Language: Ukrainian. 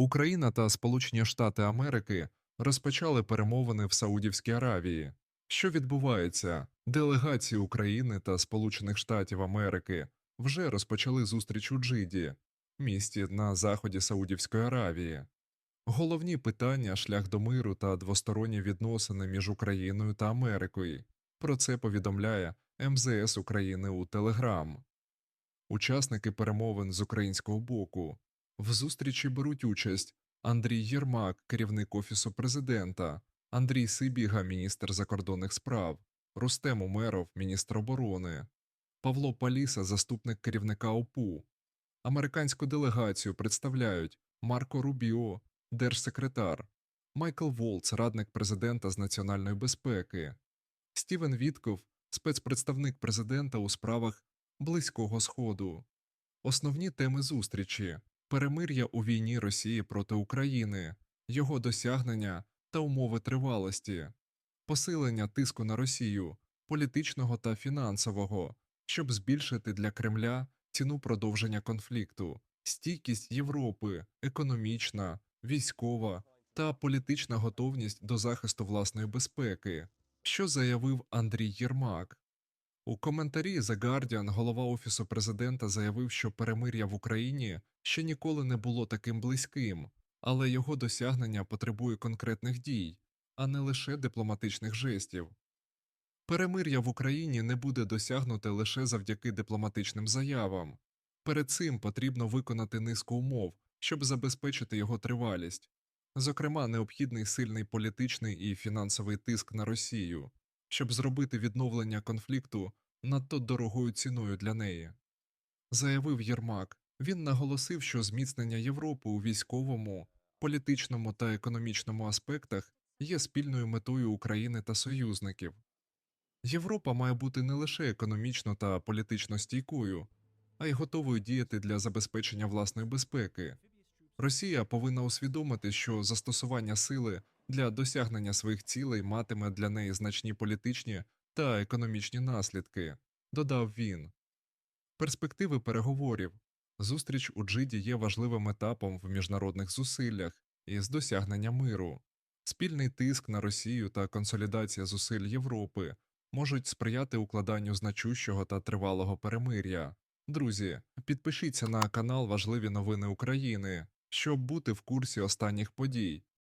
Україна та Сполучені Штати Америки розпочали перемовини в Саудівській Аравії. Що відбувається? Делегації України та Сполучених Штатів Америки вже розпочали зустріч у Джиді, місті на заході Саудівської Аравії. Головні питання шлях до миру та двосторонні відносини між Україною та Америкою. Про це повідомляє МЗС України у Телеграм. Учасники перемовин з українського боку в зустрічі беруть участь Андрій Єрмак, керівник Офісу президента, Андрій Сибіга, міністр закордонних справ, Рустем Умеров, міністр оборони, Павло Паліса, заступник керівника ОПУ. Американську делегацію представляють Марко Рубіо, держсекретар, Майкл Волц, радник президента з національної безпеки, Стівен Вітков, спецпредставник президента у справах Близького Сходу. Основні теми зустрічі перемир'я у війні Росії проти України, його досягнення та умови тривалості, посилення тиску на Росію, політичного та фінансового, щоб збільшити для Кремля ціну продовження конфлікту, стійкість Європи, економічна, військова та політична готовність до захисту власної безпеки, що заявив Андрій Єрмак. У коментарі The Guardian голова Офісу президента заявив, що перемир'я в Україні ще ніколи не було таким близьким, але його досягнення потребує конкретних дій, а не лише дипломатичних жестів. Перемир'я в Україні не буде досягнуте лише завдяки дипломатичним заявам. Перед цим потрібно виконати низку умов, щоб забезпечити його тривалість, зокрема, необхідний сильний політичний і фінансовий тиск на Росію, щоб зробити відновлення конфлікту надто дорогою ціною для неї. Заявив Єрмак, він наголосив, що зміцнення Європи у військовому, політичному та економічному аспектах є спільною метою України та союзників. Європа має бути не лише економічно та політично стійкою, а й готовою діяти для забезпечення власної безпеки. Росія повинна усвідомити, що застосування сили для досягнення своїх цілей матиме для неї значні політичні та економічні наслідки, додав він. Перспективи переговорів зустріч у Джиді є важливим етапом в міжнародних зусиллях із досягнення миру. Спільний тиск на Росію та консолідація зусиль Європи можуть сприяти укладанню значущого та тривалого перемир'я. Друзі, підпишіться на канал Важливі новини України, щоб бути в курсі останніх подій